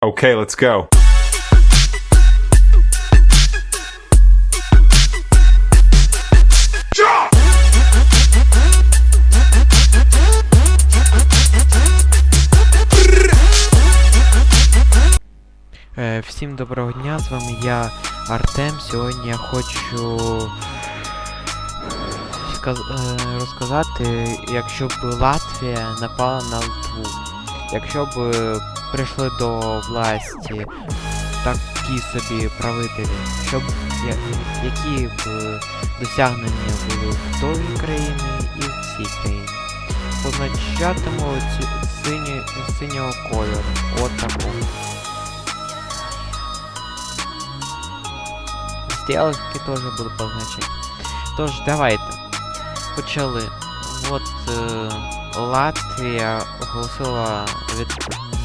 Okay, let's go. Е, Всім доброго дня, з вами я Артем. Сьогодні я хочу е, розказати, якщо б Латвія напала на Литву. Якщо б прийшли до власті такі собі правителі, щоб я- які б е, досягнення були в той країні і в цій країні. Позначатиму сині, синього кольору. От такого. Стрілки теж буду позначати. Тож, давайте. Почали. От е, Латвія оголосила від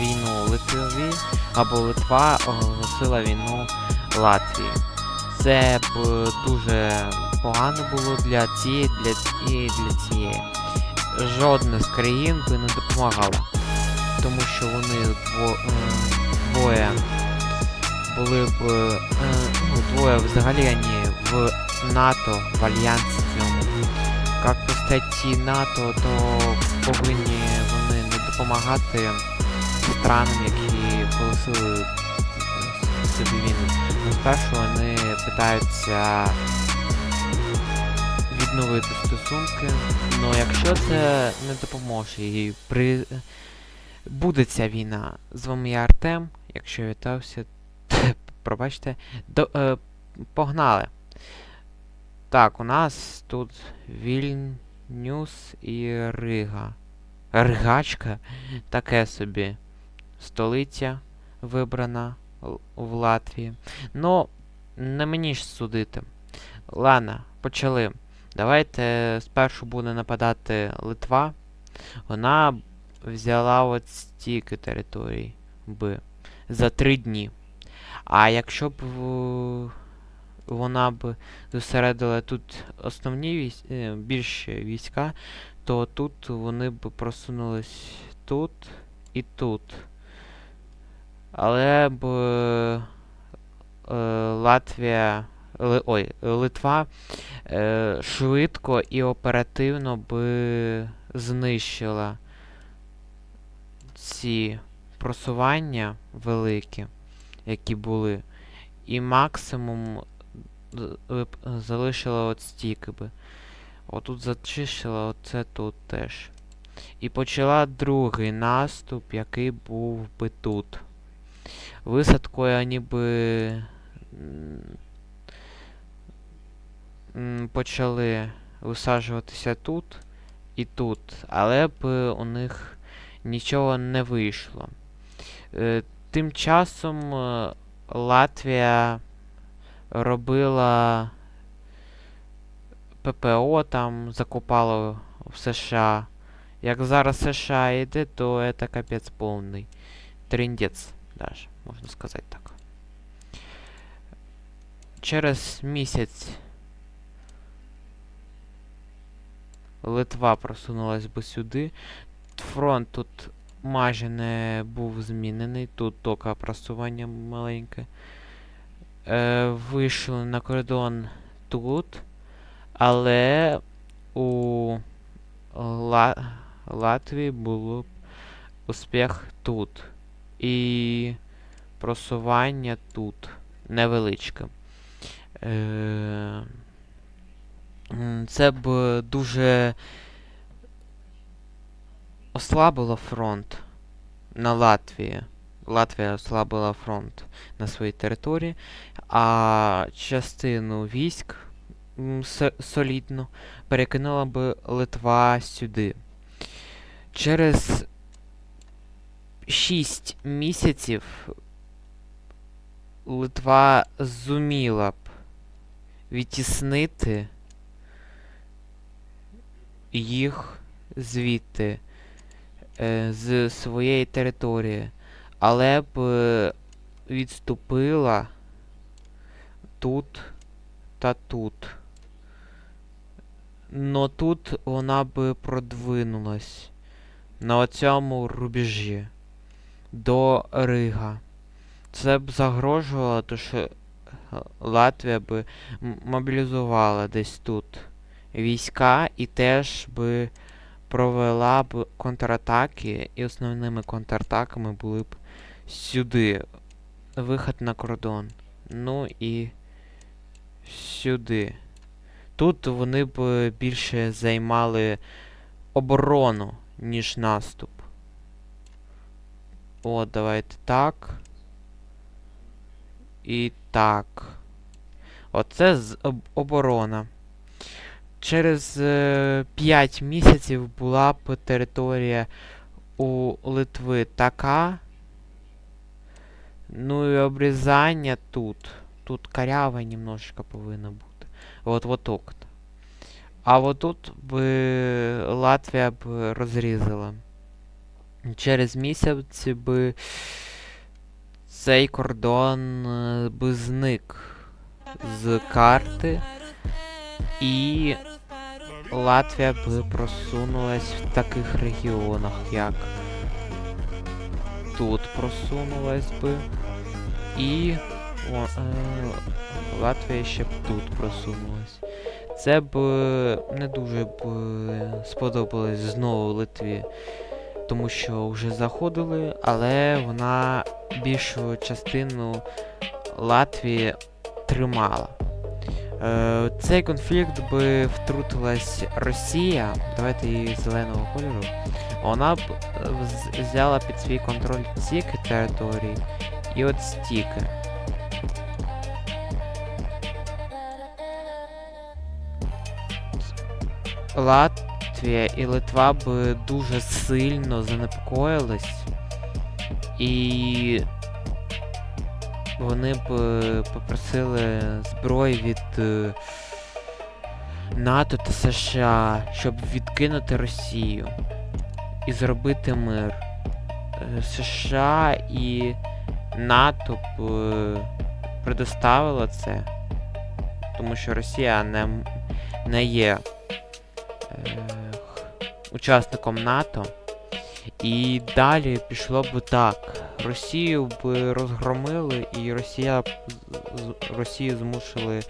війну Литві, або Литва оголосила війну Латвії. Це б дуже погано було для цієї для, і для цієї. Жодна з країн би не допомагала. Тому що вони дво, е, двоє були б е, ну, двоє взагалі вони в НАТО, в альянсі. Як по статті НАТО, то повинні вони не допомагати странам, які оголосили собі війну. Ну, спершу вони питаються відновити стосунки. Ну якщо це не допоможе і при... буде ця війна. З вами я Артем, якщо вітався, пробачте. До, е, погнали. Так, у нас тут Вільнюс і Рига. Ригачка. Таке собі. Столиця вибрана в Латвії. Ну, не мені ж судити. Ладно, почали. Давайте спершу буде нападати Литва. Вона взяла от стільки територій би за три дні. А якщо б вона б зосередила тут основні військ, е, більше війська, то тут вони б просунулись тут і тут. Але б е, Латвія. Ой, Литва е, швидко і оперативно би знищила ці просування великі які були. І максимум залишила от стільки би. Отут зачищила, оце тут теж. І почала другий наступ, який був би тут. Висадкою вони би м, м, почали висаджуватися тут і тут, але б у них нічого не вийшло. Е, Тим часом е, Латвія робила ППО там, закупала в США. Як зараз США йде, то це капець повний. Тріндець, даже, можна сказати так. Через місяць Литва просунулась би сюди. Фронт тут майже не був змінений. Тут тільки просування маленьке. Е, вийшли на кордон тут, але у Ла... Латвії було успіх тут. І просування тут невеличке. Е, це б дуже ослабило фронт на Латвії. Латвія ослабила фронт на своїй території, а частину військ солідно перекинула би Литва сюди. Через 6 місяців Литва зуміла б відтіснити їх звідти е, з своєї території, але б е, відступила тут та тут. Но тут вона би продвинулась на оцьому рубежі до Рига. це б загрожувало, то що Латвія би мобілізувала десь тут війська і теж би провела б контратаки, і основними контратаками були б сюди. Вихід на кордон. Ну і сюди. Тут вони б більше займали оборону, ніж наступ. О, давайте так. І так. Оце з об- оборона. Через е, 5 місяців була б територія у Литви така. Ну і обрізання тут. Тут корява немножечко повинна бути. От вот так. А от тут би Латвія б розрізала. Через місяць би цей кордон е, би зник з карти. І Латвія б просунулась в таких регіонах, як тут просунулась би. І о, е, Латвія ще б тут просунулась. Це б е, не дуже б е, сподобалось знову Литві, тому що вже заходили, але вона більшу частину Латвії тримала. Е, цей конфлікт би втрутилась Росія, давайте її зеленого кольору. Вона б е, взяла під свій контроль ці території і от стільки. Латвія і Литва б дуже сильно занепокоїлись, і вони б е, попросили зброї від е, НАТО та США, щоб відкинути Росію і зробити мир. Е, США і НАТО б е, предоставило це, тому що Росія не, не є е, учасником НАТО. І далі пішло б так. Росію б розгромили, і Росія Росію змусили,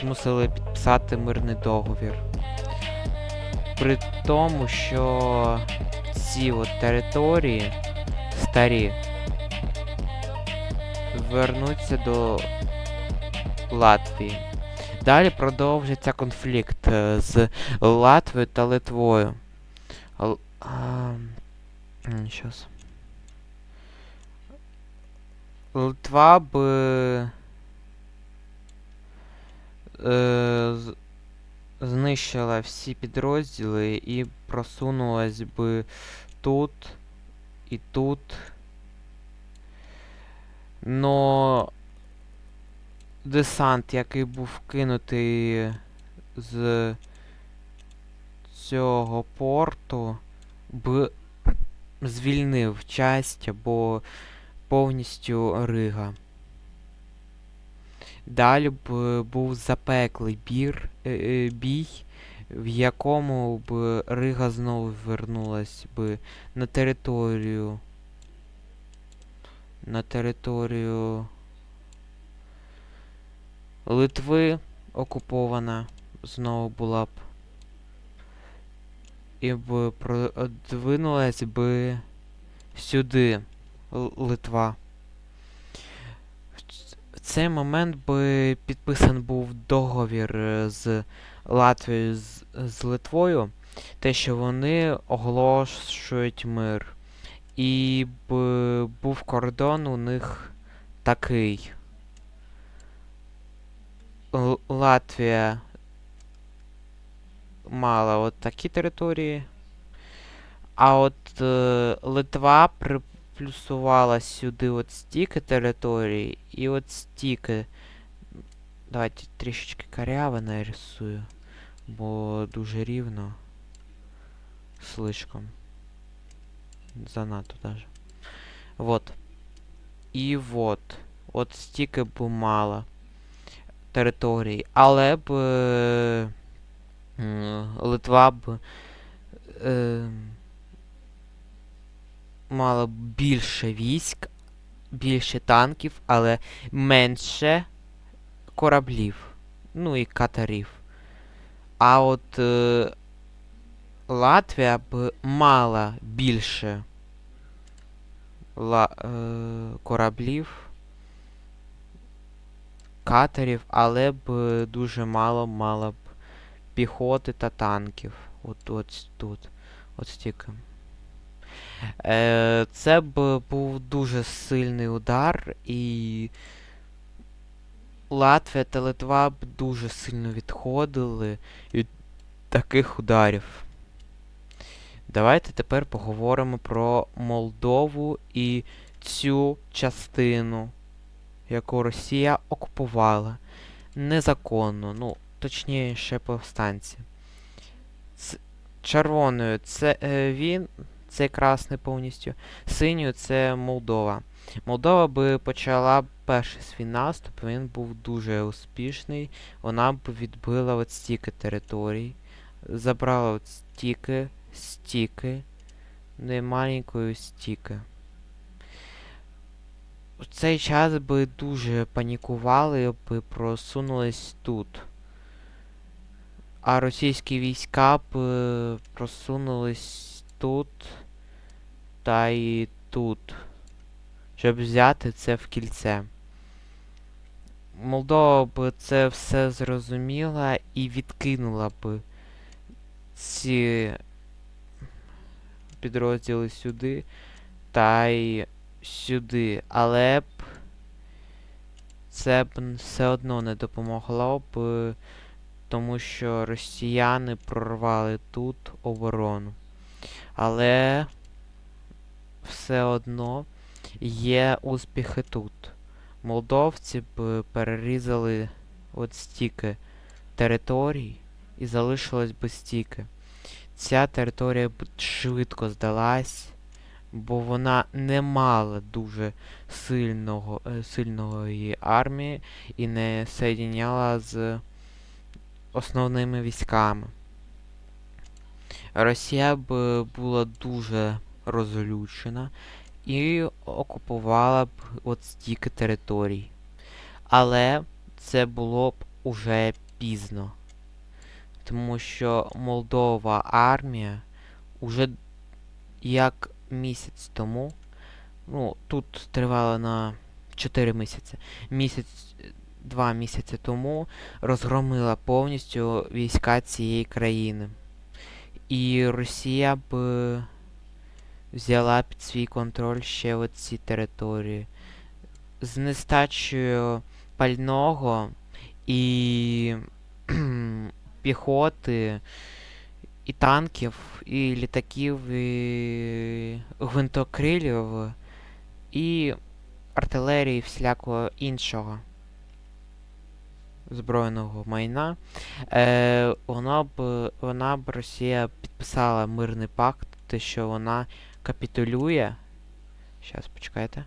змусили підписати мирний договір. При тому, що ці от території старі вернуться до Латвії. Далі продовжиться конфлікт е, з Латвією та Литвою. Л- а, Щас. Литва б е, знищила всі підрозділи і просунулась би тут і тут. Но десант, який був кинутий з цього порту, б звільнив часть або повністю Рига. Далі б був запеклий бір, е, е, бій, в якому б Рига знову вернулась би на територію. На територію Литви окупована знову була б. І б продвинулась би сюди Литва. Цей момент би підписан був договір е, з Латвією з, з Литвою, те, що вони оголошують мир. І б був кордон у них такий. Л- Латвія мала от такі території. А от е, Литва приплюсувала сюди от стільки територій і от стільки. Давайте трішечки коряво нарисую, бо дуже рівно. Слишком. Занадто даже. Вот. І вот. От стільки б мало територій. Але б е, Литва б е, мала б більше військ, більше танків, але менше кораблів. Ну і катерів. А от е, Латвія б мала більше ла, е, кораблів, катерів, але б дуже мало мала б піхоти та танків. От от тут. От стільки. Е, це б був дуже сильний удар, і Латвія та Литва б дуже сильно відходили від таких ударів. Давайте тепер поговоримо про Молдову і цю частину, яку Росія окупувала незаконно, ну, точніше, повстанці. Червоною це е, він, цей красний повністю. Синьою це Молдова. Молдова би почала перший свій наступ, він був дуже успішний. Вона б відбила от стільки територій, забрала от стільки, стільки, і маленькою стільки. В цей час би дуже панікували, би просунулись тут. А російські війська б е, просунулись тут та і тут, щоб взяти це в кільце. Молдова б це все зрозуміла і відкинула б ці підрозділи сюди та й сюди, але б це б все одно не допомогло б, тому що росіяни прорвали тут оборону. Але все одно є успіхи тут. Молдовці б перерізали от стільки територій і залишилось би стільки. Ця територія б швидко здалась, бо вона не мала дуже сильного, е, сильної армії і не соєдиняла з основними військами. Росія б була дуже розлючена і окупувала б от стільки територій. Але це було б уже пізно. Тому що Молдова армія уже як місяць тому, ну, тут тривало на 4 місяці, місяць, два місяці тому розгромила повністю війська цієї країни. І Росія б взяла під свій контроль ще оці території. З нестачею пального і піхоти, і танків, і літаків, і гвинтокрилів, і артилерії всілякого іншого збройного майна, е, вона б, вона б Росія підписала мирний пакт, те, що вона капітулює. Щас, почекайте.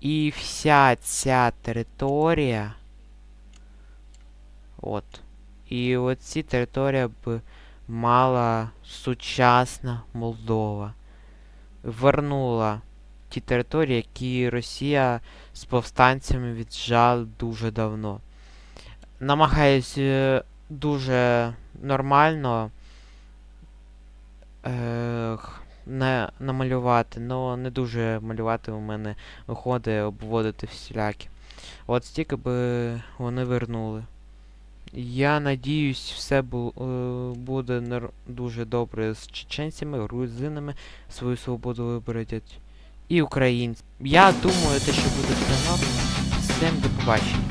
І вся ця територія. От. І оці територія б мала сучасна Молдова. Вернула ті території, які Росія з повстанцями віджала дуже давно. Намагаюсь е, дуже нормально е, не намалювати, але не дуже малювати у мене виходить обводити всілякі. От стільки би вони вернули. Я надіюсь, все бу, е, буде дуже добре з чеченцями, грузинами, свою свободу виберуть і українці. Я думаю, те, що буде добре. Всім до побачення.